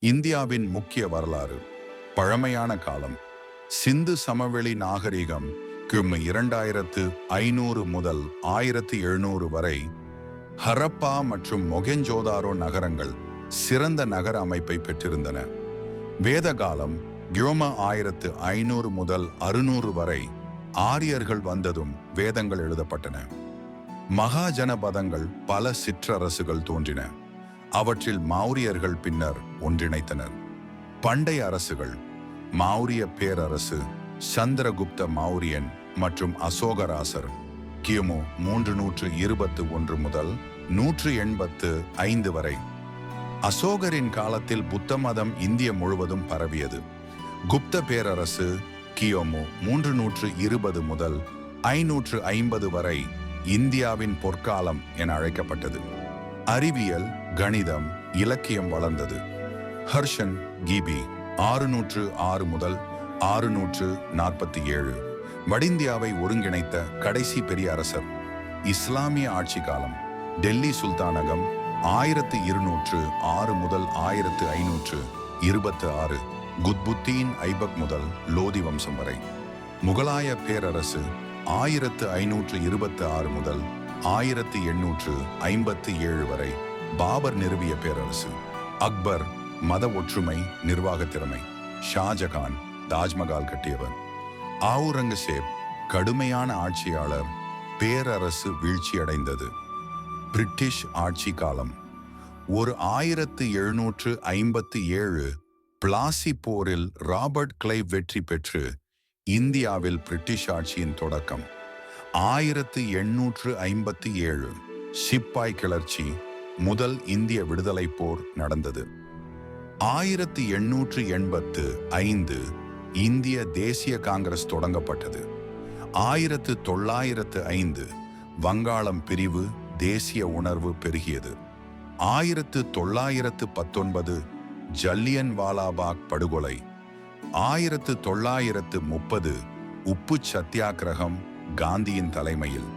இந்தியாவின் முக்கிய வரலாறு. பழமையான காலம். சிந்து சமவெளி நாகரிகம் கிமு இரண்டாயிரத்து ஐநூறு முதல் ஆயிரத்து எழுநூறு வரை ஹரப்பா மற்றும் மொகெஞ்சோதாரோ நகரங்கள் சிறந்த நகர அமைப்பை பெற்றிருந்தன. வேத காலம் கியோம ஆயிரத்து ஐநூறு முதல் அறுநூறு வரை ஆரியர்கள் வந்ததும் வேதங்கள் எழுதப்பட்டன. மகாஜனபதங்கள் பல சிற்றரசுகள் தோன்றின. அவற்றில் மௌரியர்கள் பின்னர் ஒன்றிணைத்தனர். பண்டைய அரசுகள் மௌரிய பேரரசு சந்திரகுப்த மௌரியன் மற்றும் அசோகராசர் கிமு மூன்று நூற்று இருபத்து ஒன்று முதல் நூற்று எண்பத்து ஐந்து வரை. அசோகரின் காலத்தில் புத்த மதம் இந்திய முழுவதும் பரவியது. குப்த பேரரசு கியோமு மூன்று நூற்று இருபது முதல் ஐநூற்று ஐம்பது வரை இந்தியாவின் பொற்காலம் என அழைக்கப்பட்டது. அறிவியல் கணிதம் இலக்கியம் வளர்ந்தது. ஹர்ஷன் கிபி ஆறுநூற்று ஆறு முதல் ஆறுநூற்று நாற்பத்தி ஏழு. வடிந்தியாவை ஒருங்கிணைத்த கடைசி பெரிய அரசர். இஸ்லாமிய ஆட்சி காலம் டெல்லி சுல்தானகம் ஆயிரத்து இருநூற்று ஆறு முதல் ஆயிரத்து ஐநூற்று இருபத்து ஆறு குத்புத்தீன் ஐபக் முதல் லோதி வம்சம் வரை. முகலாய பேரரசு ஆயிரத்து ஐநூற்று இருபத்து ஆறு முதல் ஆயிரத்து எண்ணூற்று ஐம்பத்து ஏழு வரை பாபர் நிறுவிய பேரரசு அக்பர் மத ஒற்றுமை நிர்வாக திறமை ஷாஜகான் தாஜ்மஹால் கட்டியவர். ஆவுரங்கசேப் கடுமையான ஆட்சியாளர் பேரரசு வீழ்ச்சியடைந்தது. பிரிட்டிஷ் ஆட்சி காலம் ஒரு ஆயிரத்து எழுநூற்று ஐம்பத்து ஏழு பிளாசி போரில் ராபர்ட் கிளைவ் வெற்றி பெற்று இந்தியாவில் பிரிட்டிஷ் ஆட்சியின் தொடக்கம். ஆயிரத்து எண்ணூற்று ஐம்பத்தி ஏழு சிப்பாய் கிளர்ச்சி முதல் இந்திய விடுதலை போர் நடந்தது. ஆயிரத்து எண்ணூற்று எண்பத்து ஐந்து இந்திய தேசிய காங்கிரஸ் தொடங்கப்பட்டது. ஆயிரத்து தொள்ளாயிரத்து ஐந்து வங்காளம் பிரிவு தேசிய உணர்வு பெருகியது. ஆயிரத்து தொள்ளாயிரத்து பத்தொன்பது ஜல்லியன் வாலாபாக் படுகொலை. ஆயிரத்து தொள்ளாயிரத்து முப்பது உப்பு சத்தியாகிரகம் காந்தியின் தலைமையில்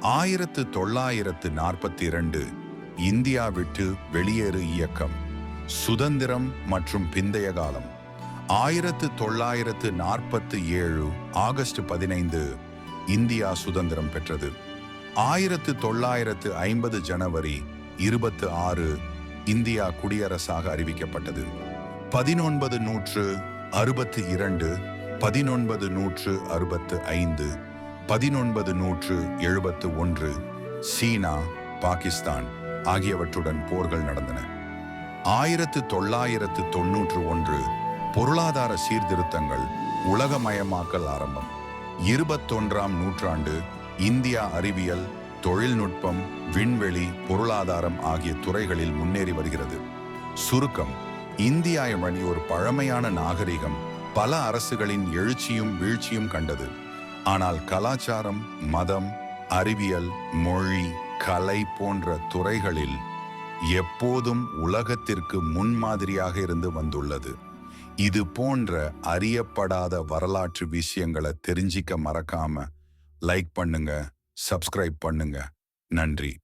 ஆயிரத்து தொள்ளாயிரத்து நாற்பத்தி இரண்டு இந்தியா விட்டு வெளியேறு இயக்கம் சுதந்திரம் மற்றும் பிந்தைய காலம். ஆயிரத்து தொள்ளாயிரத்து நாற்பத்து ஏழு ஆகஸ்ட் பதினைந்து இந்தியா சுதந்திரம் பெற்றது. ஆயிரத்து தொள்ளாயிரத்து ஐம்பது ஜனவரி இருபத்து ஆறு இந்தியா குடியரசாக அறிவிக்கப்பட்டது. பதினொன்பது நூற்று அறுபத்து இரண்டு பதினொன்பது நூற்று அறுபத்து ஐந்து பதினொன்பது நூற்று எழுபத்து ஒன்று சீனா பாகிஸ்தான் ஆகியவற்றுடன் போர்கள் நடந்தன. ஆயிரத்து தொள்ளாயிரத்து தொன்னூற்று ஒன்று பொருளாதார சீர்திருத்தங்கள் உலகமயமாக்கல் ஆரம்பம். இருபத்தொன்றாம் நூற்றாண்டு இந்தியா அறிவியல் தொழில்நுட்பம் விண்வெளி பொருளாதாரம் ஆகிய துறைகளில் முன்னேறி வருகிறது. சுருக்கம் இந்தியா மணி ஒரு பழமையான நாகரிகம் பல அரசுகளின் எழுச்சியும் வீழ்ச்சியும் கண்டது. ஆனால் கலாச்சாரம் மதம் அறிவியல் மொழி கலை போன்ற துறைகளில் எப்போதும் உலகத்திற்கு முன்மாதிரியாக இருந்து வந்துள்ளது. இது போன்ற அறியப்படாத வரலாற்று விஷயங்களை தெரிஞ்சிக்க மறக்காம லைக் பண்ணுங்க சப்ஸ்கிரைப் பண்ணுங்க. நன்றி.